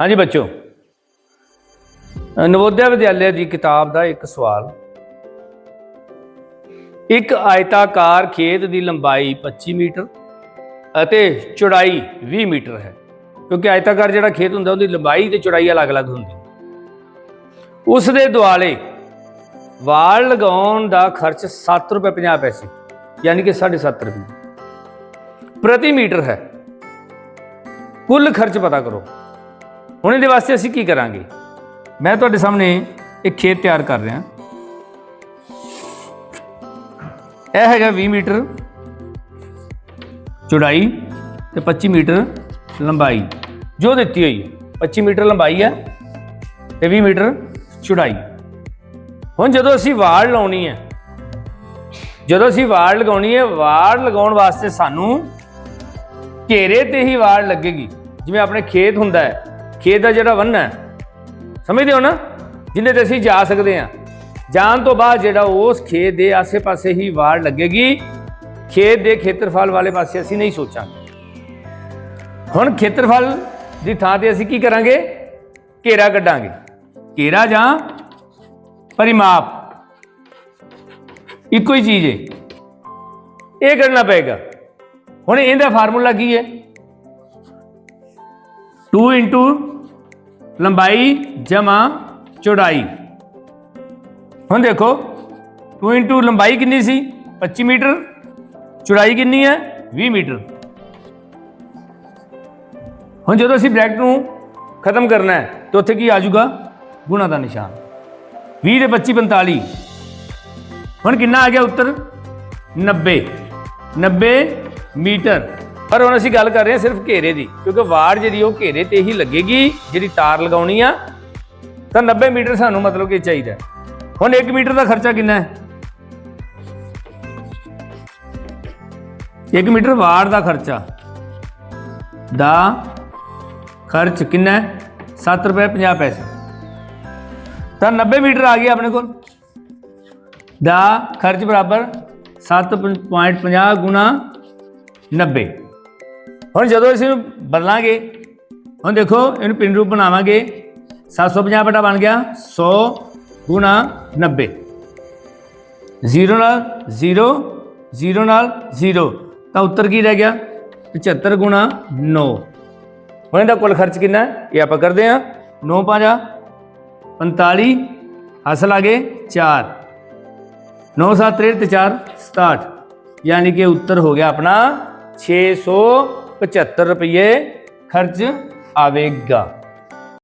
ਹਾਂਜੀ ਬੱਚੋ। ਨਵੋਦਿਆ ਵਿਦਿਆਲਿਆ ਦੀ ਕਿਤਾਬ ਦਾ ਇੱਕ ਸਵਾਲ। ਇੱਕ ਆਇਤਾਕਾਰ ਖੇਤ ਦੀ ਲੰਬਾਈ 25 ਮੀਟਰ ਅਤੇ ਚੌੜਾਈ 20 ਮੀਟਰ ਹੈ। ਕਿਉਂਕਿ ਆਇਤਾਕਾਰ ਜਿਹੜਾ ਖੇਤ ਹੁੰਦਾ, ਉਹਦੀ ਲੰਬਾਈ ਤੇ ਚੌੜਾਈ ਅਲੱਗ-ਅਲੱਗ ਹੁੰਦੀ। ਉਸ ਦੇ ਦੁਆਲੇ ਵਾਲ ਲਗਾਉਣ ਦਾ ਖਰਚ 7 ਰੁਪਏ 50 ਪੈਸੇ, ਯਾਨੀ ਕਿ 7.5 ਰੁਪਏ। ਪ੍ਰਤੀ ਮੀਟਰ ਹੈ। ਕੁੱਲ ਖਰਚ ਪਤਾ ਕਰੋ। ਹੁਣ ਇਹਦੇ ਵਾਸਤੇ ਅਸੀਂ ਕੀ ਕਰਾਂਗੇ? ਮੈਂ ਤੁਹਾਡੇ ਸਾਹਮਣੇ ਇੱਕ ਖੇਤ ਤਿਆਰ ਕਰ ਰਿਹਾ। ਇਹ ਹੈਗਾ 20 ਮੀਟਰ ਚੌੜਾਈ ਤੇ 25 ਮੀਟਰ ਲੰਬਾਈ। ਜੋ ਦਿੱਤੀ ਹੋਈ ਹੈ। 25 ਮੀਟਰ ਲੰਬਾਈ ਹੈ ਤੇ 20 ਮੀਟਰ ਚੌੜਾਈ। ਹੁਣ ਜਦੋਂ ਅਸੀਂ ਵਾੜ ਲਾਉਣੀ ਹੈ, ਜਦੋਂ ਅਸੀਂ ਵਾੜ ਲਗਾਉਣੀ ਹੈ, ਵਾੜ ਲਗਾਉਣ ਵਾਸਤੇ ਸਾਨੂੰ ਘੇਰੇ ਤੇ ਹੀ ਵਾੜ ਲੱਗੇਗੀ। ਜਿਵੇਂ ਆਪਣੇ ਖੇਤ ਹੁੰਦਾ ਹੈ ਖੇਤ ਦਾ ਜਿਹੜਾ ਵੰਨ ਹੈ, ਸਮਝਦੇ ਹੋ ਨਾ? ਜਿੰਨੇ ਤੇ ਅਸੀਂ ਜਾ ਸਕਦੇ ਹਾਂ। ਜਾਣ ਤੋਂ ਬਾਅਦ ਜਿਹੜਾ ਉਸ ਖੇਤ ਦੇ ਆਸੇ-ਪਾਸੇ ਹੀ ਵਾੜ ਲੱਗੇਗੀ, ਖੇਤ ਦੇ ਖੇਤਰਫਲ ਵਾਲੇ ਪਾਸੇ ਅਸੀਂ ਨਹੀਂ ਸੋਚਾਂਗੇ। ਹੁਣ ਖੇਤਰਫਲ ਦੀ ਥਾਂ ਤੇ ਅਸੀਂ ਕੀ ਕਰਾਂਗੇ? ਘੇਰਾ ਕੱਢਾਂਗੇ। ਘੇਰਾ ਜਾਂ ਪਰਿਮਾਪ। ਇੱਕੋ ਹੀ ਚੀਜ਼ ਹੈ। ਇਹ ਕਰਨਾ ਪਏਗਾ। ਹੁਣ ਇਹਦਾ ਫਾਰਮੂਲਾ ਕੀ ਹੈ? 2 ਲੰਬਾਈ ਜਮਾ ਚੌੜਾਈ ਹੁਣ ਦੇਖੋ 2 ਲੰਬਾਈ ਕਿੰਨੀ ਸੀ 25 ਮੀਟਰ ਚੌੜਾਈ ਕਿੰਨੀ ਹੈ 20 ਮੀਟਰ ਹੁਣ ਜਦੋਂ ਅਸੀਂ ਬ੍ਰੈਕਟ ਨੂੰ ਖਤਮ ਕਰਨਾ ਹੈ ਤਾਂ ਉੱਥੇ ਕੀ ਆ ਜਾਊਗਾ ਗੁਣਾ ਦਾ ਨਿਸ਼ਾਨ 20 ਦੇ 25 45 ਹੁਣ ਕਿੰਨਾ ਆ ਗਿਆ ਉੱਤਰ 90 90 ਮੀਟਰ ਪਰ ਹੁਣ ਅਸੀਂ ਗੱਲ ਕਰ ਰਹੇ ਹਾਂ ਸਿਰਫ ਘੇਰੇ ਦੀ, ਕਿਉਂਕਿ ਵਾੜ ਜਿਹੜੀ ਉਹ ਘੇਰੇ ਤੇ ਹੀ ਲੱਗੇਗੀ, ਜਿਹੜੀ ਤਾਰ ਲਗਾਉਣੀ ਆ, ਤਾਂ 90 ਮੀਟਰ ਸਾਨੂੰ ਮਤਲਬ ਕਿ ਚਾਹੀਦਾ ਹੁਣ 1 ਮੀਟਰ ਦਾ ਖਰਚਾ ਕਿੰਨਾ ਹੈ? 1 ਮੀਟਰ ਵਾੜ ਦਾ ਖਰਚਾ ਦਾ ਖਰਚ ਕਿੰਨਾ ਹੈ? 7 ਰੁਪਏ 50 ਪੈਸੇ। ਤਾਂ 90 ਮੀਟਰ ਆ ਗਿਆ ਆਪਣੇ ਕੋਲ। ਦਾ ਖਰਚ ਬਰਾਬਰ 7.50 ਗੁਣਾ 90 ਹੁਣ ਜਦੋਂ ਅਸੀਂ ਇਹਨੂੰ ਬਦਲਾਂਗੇ, ਹੁਣ ਦੇਖੋ ਇਹਨੂੰ ਪਿੰਡ ਰੂਪ ਬਣਾਵਾਂਗੇ। 750 ਬਟਾ ਬਣ ਗਿਆ 100 ਗੁਣਾ 90 0 ਨਾਲ 0 0 ਨਾਲ 0 ਤਾਂ ਉੱਤਰ ਕੀ ਰਹਿ ਗਿਆ? 75 ਗੁਣਾ 9 ਹੁਣ ਇਹਦਾ ਕੁੱਲ ਖਰਚ ਕਿੰਨਾ? ਹੈ ਇਹ ਆਪਾਂ ਕਰਦੇ ਹਾਂ। 9 5 45 ਅਸਲ ਆ ਗਏ 4 9 7 63 ਤੇ 4 67 ਯਾਨੀ ਕਿ ਉੱਤਰ ਹੋ ਗਿਆ ਆਪਣਾ 675 ਰੁਪਏ ਖਰਚ ਆਵੇਗਾ।